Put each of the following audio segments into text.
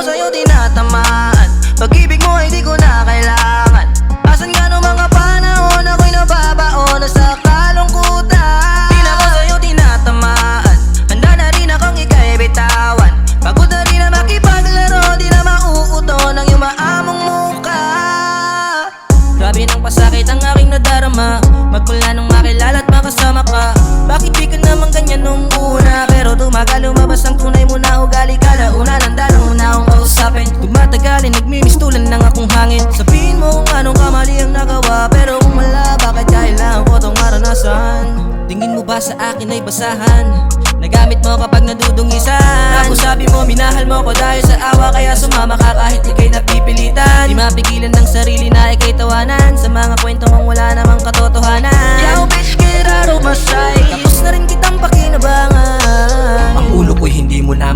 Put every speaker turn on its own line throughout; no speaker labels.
ako sa'yo tinatamaan. Pag-ibig mo ay di ko na kailangan. Asan ka nung mga panahon ako'y nababaon na sa kalungkutan? Di na ako sa'yo tinatamaan. Handa na rin akong ika'y bitawan Pagod na rin na makipaglaro Di na mauuto ng iyong maamong muka Grabe ng pasakit ang aking nadarama. Magmula nung makilala at makasama ka. Bakit di ka naman ganyan nung una? Pero tumagal lumabas ang tunay mo na ugali. Kala una ng dalo na akong kausapin. Tumatagalin, nagmimistulan ng akong hangin. Sabihin mo kung anong kamali ang nagawa. Pero kung wala, bakit dahil lang ko tong naranasan Tingin mo ba sa akin ay basahan? Nagamit mo kapag nadudungisan? Ako sabi mo, minahal mo ko dahil sa awa. Kaya sumama ka kahit ikay napipilitan. Di mapigilan ng sarili na ikay tawanan. Sa mga kwentong wala namang katotohanan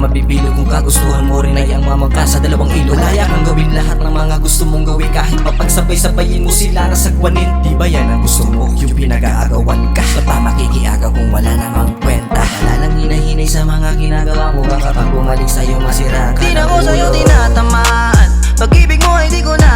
mabibili Kung kagustuhan mo rin ay ang mamangka sa dalawang ilog Layak ang gawin lahat ng mga gusto mong gawin. Kahit mapagsabay-sabayin mo sila na sagwanin. Di ba yan ang gusto mo? Yung pinag-aagawan ka. Sa pamakikiagaw kung wala namang kwenta. Wala lang hinahinay sa mga ginagawa mo. Baka pag bumalik sa'yo masira ka Di na ko sa'yo
tinatamaan. Pag-ibig mo ay di ko na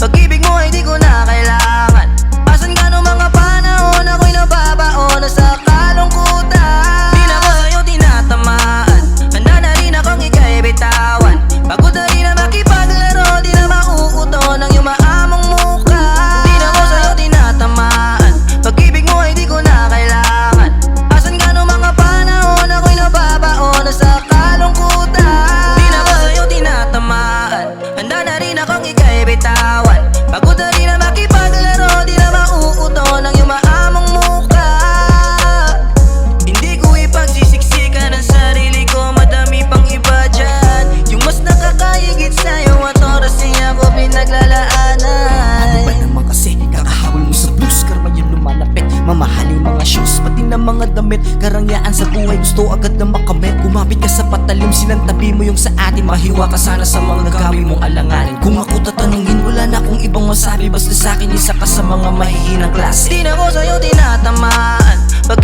So keep
makamit Karangyaan sa buhay. Gusto agad na makamit. Kumapit ka sa patalim sinantabi mo yung sa atin. Mahiwa ka sana sa mga nagawi mong alanganin. Kung ako tatanungin wala na akong ibang masabi. Basta sa akin isa ka sa mga mahihinang klase.
Di na ko sa'yo tinatamaan. Pag